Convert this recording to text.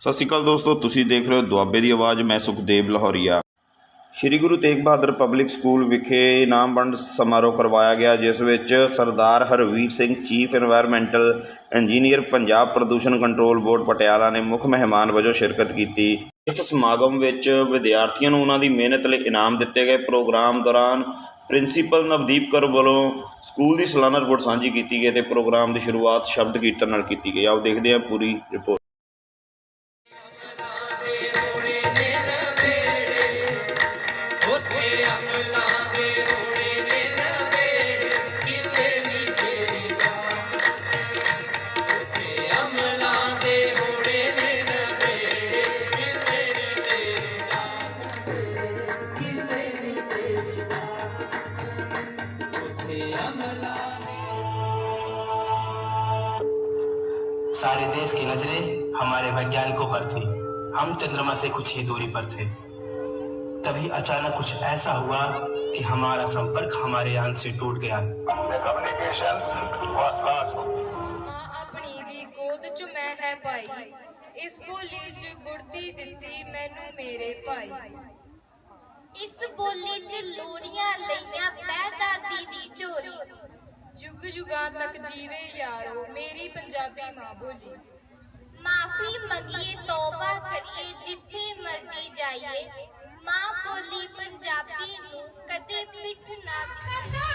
ਸਤਿ ਸ਼੍ਰੀ ਅਕਾਲ ਦੋਸਤੋ, ਤੁਸੀਂ ਦੇਖ ਰਹੇ ਹੋ ਦੁਆਬੇ ਦੀ ਆਵਾਜ਼, ਮੈਂ ਸੁਖਦੇਵ ਲਾਹੌਰੀਆ। ਸ਼੍ਰੀ ਗੁਰੂ ਤੇਗ ਬਹਾਦਰ ਪਬਲਿਕ ਸਕੂਲ ਵਿਖੇ ਇਨਾਮ ਵੰਡ ਸਮਾਰੋਹ ਕਰਵਾਇਆ ਗਿਆ, ਜਿਸ ਵਿੱਚ Sardar Harvir Singh, chief environmental engineer Punjab ਪ੍ਰਦੂਸ਼ਣ ਕੰਟਰੋਲ ਬੋਰਡ ਪਟਿਆਲਾ ਨੇ ਮੁੱਖ ਮਹਿਮਾਨ ਵਜੋਂ ਸ਼ਿਰਕਤ ਕੀਤੀ। ਇਸ ਸਮਾਗਮ ਵਿੱਚ ਵਿਦਿਆਰਥੀਆਂ ਨੂੰ ਉਹਨਾਂ ਦੀ ਮਿਹਨਤ ਲਈ ਇਨਾਮ ਦਿੱਤੇ ਗਏ। ਪ੍ਰੋਗਰਾਮ ਦੌਰਾਨ ਪ੍ਰਿੰਸੀਪਲ ਨਵਦੀਪ ਕਰ ਵੱਲੋਂ ਸਕੂਲ ਦੀ ਸਾਲਾਨਾ ਰਿਪੋਰਟ ਸਾਂਝੀ ਕੀਤੀ ਗਈ ਤੇ ਪ੍ਰੋਗਰਾਮ ਦੀ ਸ਼ੁਰੂਆਤ ਸ਼ਬਦ ਕੀਰਤਨ ਨਾਲ ਕੀਤੀ ਗਈ। ਆਓ ਦੇਖਦੇ ਹਾਂ ਪੂਰੀ ਰਿਪੋਰਟ। सारे देश की नज़रें हमारे वैज्ञानिकों पर थी। हम चंद्रमा से कुछ ही दूरी पर थे। तभी अचानक कुछ ऐसा हुआ कि हमारा संपर्क हमारे यान से टूट गया। अपनी दी गोद मैं है ਇਸ ਬੋਲੀ ਚ ਗੁੜਤੀ ਦਿੱਤੀ ਮੈਨੂੰ ਮੇਰੇ ਭਾਈ। ਇਸ ਬੋਲੀ 'ਚ ਲੋਰੀਆਂ ਲਈਆਂ ਬਹਿ ਦਾਦੀ ਦੀ ਝੋਲੀ। ਯੁੱਗ ਯੁਗਾਂ ਤੱਕ ਜੀਵੇ ਯਾਰੋ ਮੇਰੀ ਪੰਜਾਬੀ ਮਾਂ ਬੋਲੀ। ਮਾਫੀ ਮੰਗੀਏ ਤੋਬਾ ਕਰੀਏ ਜਿੱਥੇ ਮਰਜ਼ੀ ਜਾਈਏ। ਮਾਂ ਬੋਲੀ ਪੰਜਾਬੀ ਨੂੰ ਕਦੇ ਪਿੱਠ ਨਾ ਦਿਖਾਈਏ।